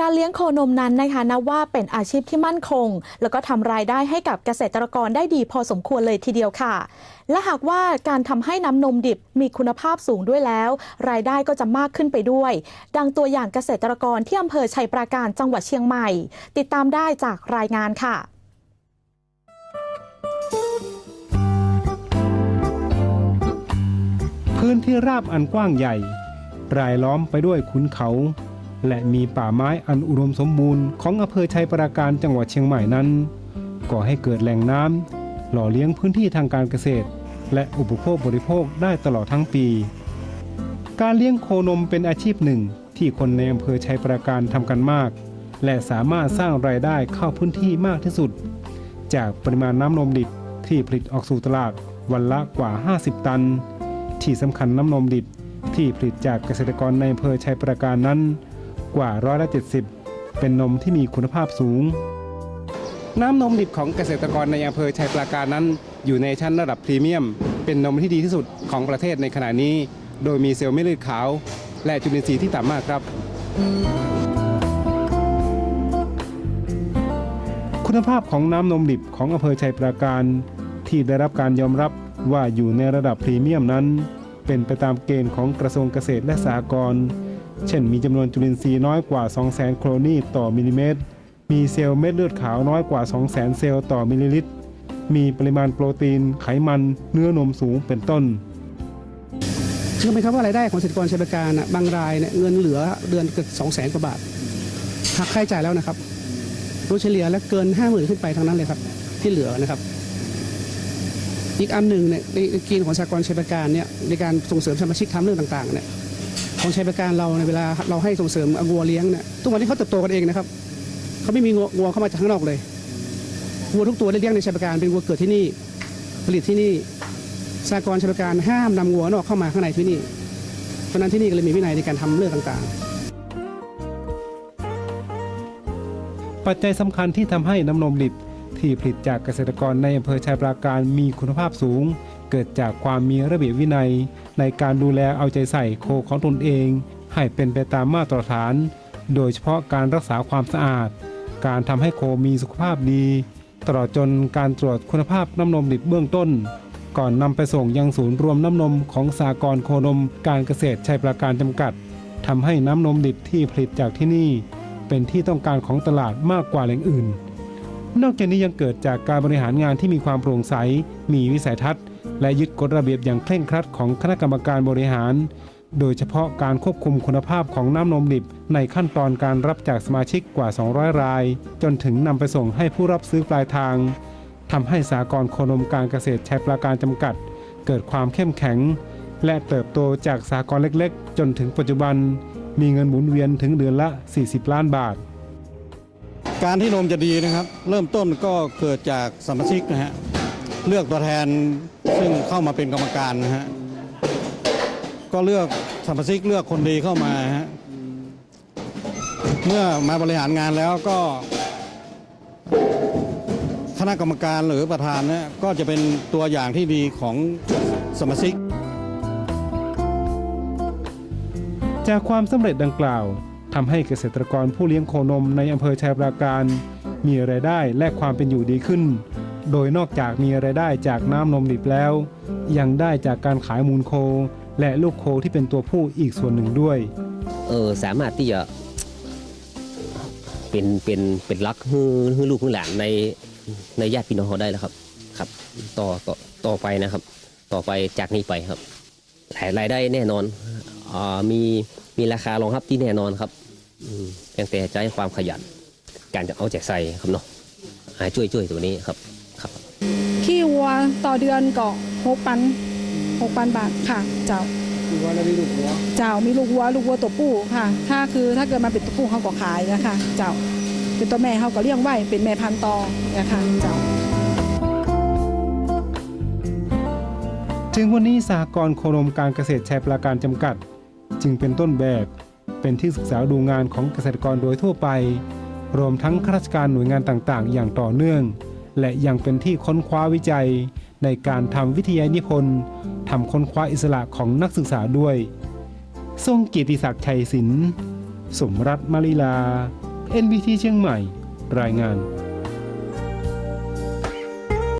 การเลี้ยงโคนมนั้นนะคะนับว่าเป็นอาชีพที่มั่นคง แล้วก็ทำรายได้ให้กับเกษตรกรได้ดีพอสมควรเลยทีเดียวค่ะ และหากว่าการทำให้น้ำนมดิบมีคุณภาพสูงด้วยแล้ว รายได้ก็จะมากขึ้นไปด้วย ดังตัวอย่างเกษตรกรที่อำเภอชัยปราการจังหวัดเชียงใหม่ ติดตามได้จากรายงานค่ะพื้นที่ราบอันกว้างใหญ่ รายล้อมไปด้วยขุนเขา และมีป่าไม้อันอุดมสมบูรณ์ของอำเภอชัยปราการจังหวัดเชียงใหม่นั้นก่อให้เกิดแหล่งน้ำหล่อเลี้ยงพื้นที่ทางการเกษตร และอุปโภคบริโภคได้ตลอดทั้งปี การเลี้ยงโคนมเป็นอาชีพหนึ่งที่คนในอำเภอชัยปราการทำกันมาก และสามารถสร้างรายได้เข้าพื้นที่มากที่สุด จากปริมาณน้ำนมดิบที่ผลิตออกสู่ตลาดวันละกว่า 50 ตัน ที่สำคัญน้ำนมดิบที่ผลิตจากเกษตรกรในอำเภอชัยปราการนั้น กว่าร้อยละ70 เป็นนมที่มีคุณภาพสูง น้ำนมดิบของเกษตรกรในอำเภอชัยปราการนั้น อยู่ในชั้นระดับพรีเมียม เป็นนมที่ดีที่สุดของประเทศในขณะนี้ โดยมีเซลล์เม็ดเลือดขาว และจุลินทรีย์ที่ต่ำมากครับ คุณภาพของน้ำนมดิบของอำเภอชัยปราการ ที่ได้รับการยอมรับว่าอยู่ในระดับพรีเมียมนั้น เป็นไปตามเกณฑ์ของกระทรวงเกษตรและสหกรณ์ เช่นมีจำนวนจุลินทรีย์น้อยกว่า 200,000 โครนีต่อมิลลิเมตร มีเซลล์เม็ดเลือดขาวน้อยกว่า 200,000 เซลล์ต่อมิลลิลิตร มีปริมาณโปรตีน ไขมัน เนื้อนมสูงเป็นต้นเชื่อไหมครับว่ารายได้ของเกษตรกรชัยประการนะบางรายเนี่ยเงินเหลือเดือนเกือบสองแสนกว่าบาทหักค่าใช้จ่ายแล้วนะครับโดยเฉลี่ยแล้วเกินห้าหมื่นขึ้นไปทั้งนั้นเลยครับ ที่เหลือนะครับ อีกอันหนึ่งเนี่ยในเกณฑ์ของสากลชัยประการเนี่ยในการส่งเสริมสมาชิกทำเรื่องต่างๆเนี่ย ของชัยประการเราในเวลาเราให้ส่งเสริมวัวเลี้ยงเนี่ยทุกวันนี้เขาเติบโตกันเองนะครับเขาไม่มีงัวงัวเข้ามาจากข้างนอกเลยวัวทุกตัวได้เลี้ยงในชัยประการเป็นวัวเกิดที่นี่ผลิตที่นี่สากลชัยประการห้ามนำงัวนอกเข้ามาข้างในที่นี่เพราะนั้นที่นี่ก็เลยมีวินัยในการทำเรื่องต่างๆปัจจัยสำคัญที่ทำให้น้ำนมดิบที่ผลิตจากเกษตรกรในอำเภอชัยปราการมีคุณภาพสูง เกิดจากความมีระเบียบวินัย ในการดูแลเอาใจใส่โคของตนเอง ให้เป็นไปตามมาตรฐาน โดยเฉพาะการรักษาความสะอาด การทำให้โคมีสุขภาพดี ตลอดจนการตรวจคุณภาพน้ำนมดิบเบื้องต้น ก่อนนำไปส่งยังศูนย์รวมน้ำนมของสากรโคนมการเกษตรชัยปราการจำกัดทำให้น้ำนมดิบที่ผลิตจากที่นี่ เป็นที่ต้องการของตลาดมากกว่าแหล่งอื่นนอกจากนี้ยังเกิดจากการบริหารงานที่มีความโปร่งใส มีวิสัยทัศน์ และยึดกฎระเบียบอย่างเคร่งครัดของคณะกรรมการบริหาร โดยเฉพาะการควบคุมคุณภาพของน้ำนมดิบ ในขั้นตอนการรับจากสมาชิกกว่า 200 ราย จนถึงนำไปส่งให้ผู้รับซื้อปลายทางทำให้สากรโคนมการเกษตรชัยปราการจำกัด เกิดความเข้มแข็ง และเติบโตจากสากรเล็กๆ จนถึงปัจจุบัน มีเงินหมุนเวียนถึงเดือนละ 40 ล้านบาทการที่นมจะดีนะครับ เริ่มต้นก็เกิดจากสมาชิกนะฮะ เลือกตัวแทนซึ่งเข้ามาเป็นกรรมการนะฮะก็เลือกสมาชิกเลือกคนดีเข้ามาฮะเมื่อมาบริหารงานแล้วก็ คณะกรรมการหรือประธานเนี่ยก็จะเป็นตัวอย่างที่ดีของสมาชิก จากความสำเร็จดังกล่าวทำให้เกษตรกรผู้เลี้ยงโคนมในอำเภอชัยปราการ มีรายได้และความเป็นอยู่ดีขึ้น โดยนอกจากมีรายได้จากน้ำนมดิบแล้ว ยังได้จากการขายมูลโค และลูกโคที่เป็นตัวผู้อีกส่วนหนึ่งด้วย เออสามารถที่จะเป็นเป็นเป็นรักฮือฮือลูกฮือหลานในในญาติพี่น้องเขาได้แล้วครับครับ ต่อต่อต่อไปนะครับ ต่อไปจากนี้ไปครับหลายรายได้แน่นอนอมีมีราคารองรับที่แน่นอนครับอืมเพียงแต่ใจความขยัน การจะเอาใจใส่ครับเนาะหาช่วยช่วยตัวนี้ครับ ขี้วัวต่อเดือนก็หกพันหกพันบาทค่ะ เจ้าเจ้ามีลูกวัวลูกวัวตัวผู้ค่ะ ถ้าคือถ้าเกิดมาเป็นตัวผู้เขาก็ขายนะคะเจ้าเป็นตัวแม่เขาก็เลี้ยงไว้เป็นแม่พันธุ์ต่อนะคะเจ้าถึงวันนี้สหกรณ์โคนมการเกษตรชัยปราการจำกัด จึงเป็นต้นแบบเป็นที่ศึกษาดูงานของเกษตรกรโดยทั่วไป รวมทั้งข้าราชการหน่วยงานต่างๆ อย่างต่อเนื่อง และยังเป็นที่ค้นคว้าวิจัย ในการทำวิทยานิพนธ์ทำค้นคว้าอิสระของนักศึกษาด้วย ทรงเกียรติศักดิ์ชัยศิลป์สมรัฐมาลีลา NBT เชียงใหม่ รายงาน